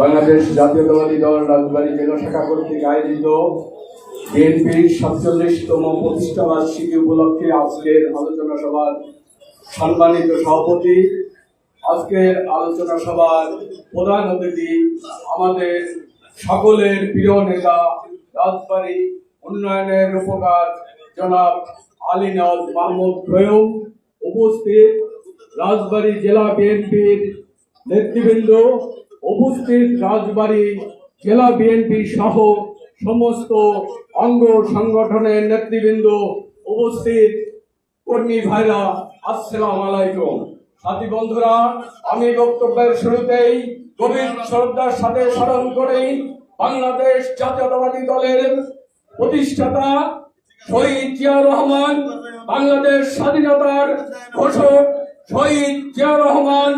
বাংলাদেশ জাতীয়তাবাদী দল রাজবাড়ী জেলা শাখা কর্তৃক আয়োজিত বিএনপির সাতচল্লিশতম প্রতিষ্ঠা বার্ষিকী উপলক্ষে আজকের আলোচনা সভার সম্মানিত সভাপতি। আজকের আলোচনা সভার প্রধান অতিথি আমাদের সকলের প্রিয় নেতা রাজবাড়ী উন্নয়নের রূপকার জনাব আলীনাজ মাহমুদ প্রয়োগ উপস্থিত রাজবাড়ী জেলা বিএনপির নেতৃবৃন্দ, উপস্থিত রাজবাড়ী, জেলা বিএনপি সহ সমস্ত অঙ্গ সংগঠনের নেতৃবৃন্দ, উপস্থিত কর্মী ভাইরা, আসসালাম আলাইকুম। সাথী বন্ধুরা, আমি বক্তব্যের শুরুতেই গভীর শ্রদ্ধার সাথে স্মরণ করেই বাংলাদেশ জাতীয়তাবাদী দলের প্রতিষ্ঠাতা শহীদ জিয়া রহমান বাংলাদেশ স্বাধীনতার ঘোষক শহীদ জিয়া রহমান,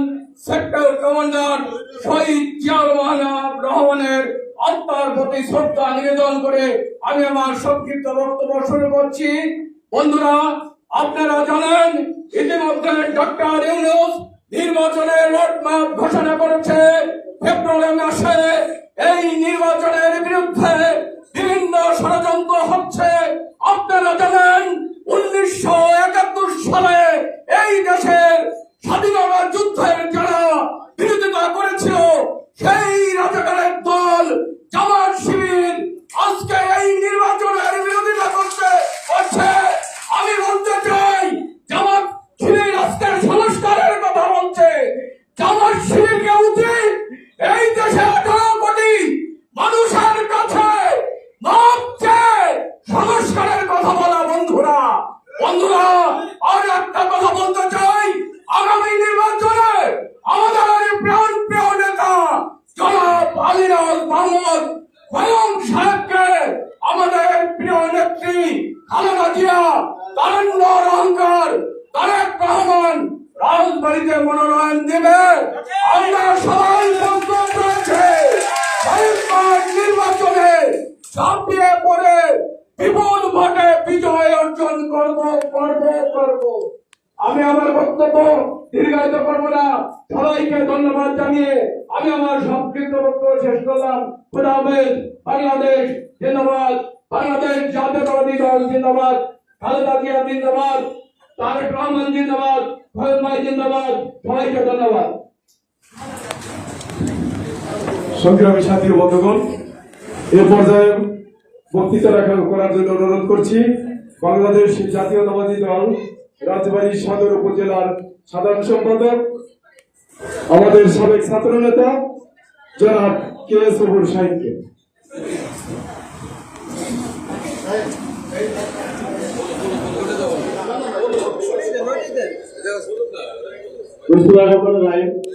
সেক্টর কমান্ডার শহীদ জিয়া রহমান রহমানের আত্মার প্রতি শ্রদ্ধা নিবেদন করে আমি আমার সংক্ষিপ্ত বক্তব্য শুরু করছি। বন্ধুরা, আপনারা জানেন, ইতিমধ্যে ডক্টর ইউনুস নির্বাচনের রোডম্যাপ ঘোষণা করেছে। ফেব্রুয়ারি মাসে এই নির্বাচনের বিরুদ্ধে বিভিন্ন ষড়যন্ত্র হচ্ছে। আপনারা জানেন, উনিশশো বন্ধুরা আর একটা কথা বলতে চাই। আগামী নির্বাচনে আমাদের প্রাণ প্রিয় নেতা, জনাব আলিরাজ মাহমুদ খয়ম সাহেবকে আমাদের প্রিয় নেত্রী খালেদা জিয়া তারণ্য অহংকার তারেক রহমান রাজবাড়িতে মনোনয়ন দেবে। আমরা সবাই প্রস্তুত রয়েছে। নির্বাচনে ঝাঁপিয়ে পড়ে বিপুল ভোটে বিজয় অর্জন করব করব করব। আমি আমার বক্তব্য দীর্ঘায়িত করব না। সবাইকে ধন্যবাদ জানিয়ে আমি আমার সংক্ষিপ্ত বক্তব্য শেষ করলাম। খুদা বাংলাদেশ জিন্দাবাদ। বাংলাদেশ জাতীয়তাবাদী দল জিন্দাবাদ। খালেদা জিয়া জিন্দাবাদ। তারেক রহমান জিন্দাবাদ। ফয়েজ ভাই জিন্দাবাদ। সবাইকে ধন্যবাদ। সংগ্রামী সাথী বন্ধুগণ, এ পর্যায়ে বক্তৃতা রাখা করার জন্য অনুরোধ করছি বাংলাদেশ জাতীয়তাবাদী দল রাজবাড়ী সদর উপজেলার সাধারণ সম্পাদক আমাদের সাবেক ছাত্র নেতা জনাব কে এস অবুর সাহিদকে Bismillahirrahmanirrahim.